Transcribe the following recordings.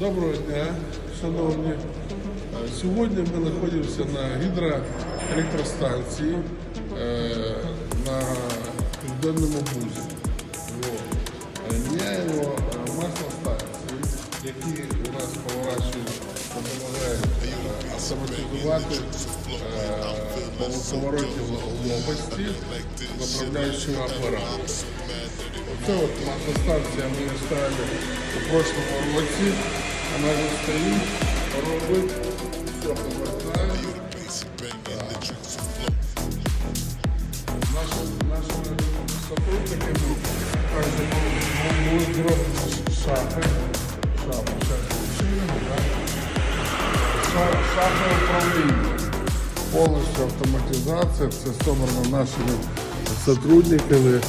Доброго дня, шановні. Сьогодні ми знаходимося на гідроелектростанції е, на Південному Бузі. Міняємо маслостанції, які у нас поворачують, допомагають автоматизувати е, поворотні лопасті направляючого апарату. Оце от маслостанція ми ставили у прошлому році. Вона вже стоїть, робить, все повертає. Нашим, нашими сотрудниками ми будуть зроблені шахи. Шахи, шахи, шинами, да? Ша- Шахи управління. Повністю автоматизація, це собрано нашими сотрудниками.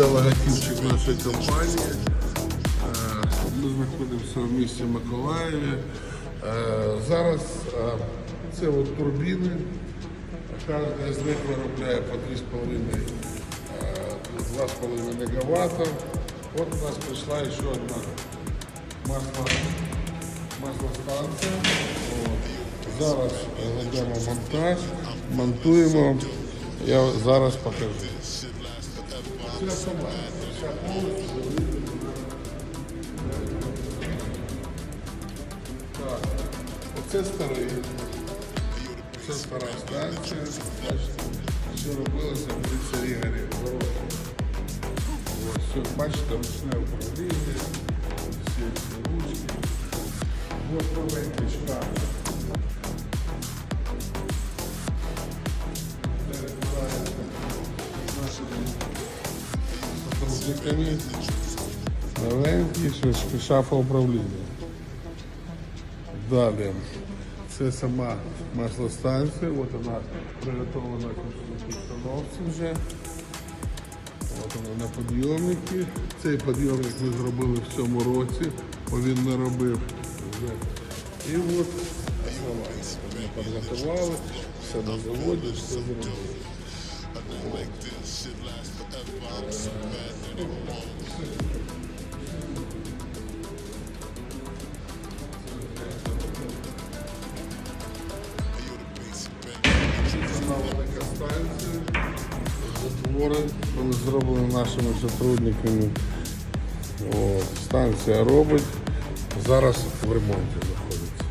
Це логотипчик нашої компанії. Е, Ми знаходимося в місті Миколаєві. Е, Зараз е, це от турбіни. Кожна з них виробляє по 2,5 е, 2,5 мегаватта. От у нас прийшла ще одна масло, маслостанція. Зараз ведемо монтаж, монтуємо. Я зараз покажу. Вся сама, вся повністю Так, оце старий. Це стара станція. Бачите, все робилося при царі Гарі. Ось, бачите, ручне управління, всі ручки. Ось новенький шкаф. Сотрудниками. Новенький шафа управління. Далі. Це сама маслостанція. От вона приготовлена установці вже. От вона на підйомники. Цей підйомник ми зробили в цьому році, бо він не робив вже. І от. Ми підготували, все на заводі, все зробили. Велика станція. Затвори були зроблені нашими сотрудниками. От, станція робить. Зараз в ремонті знаходиться.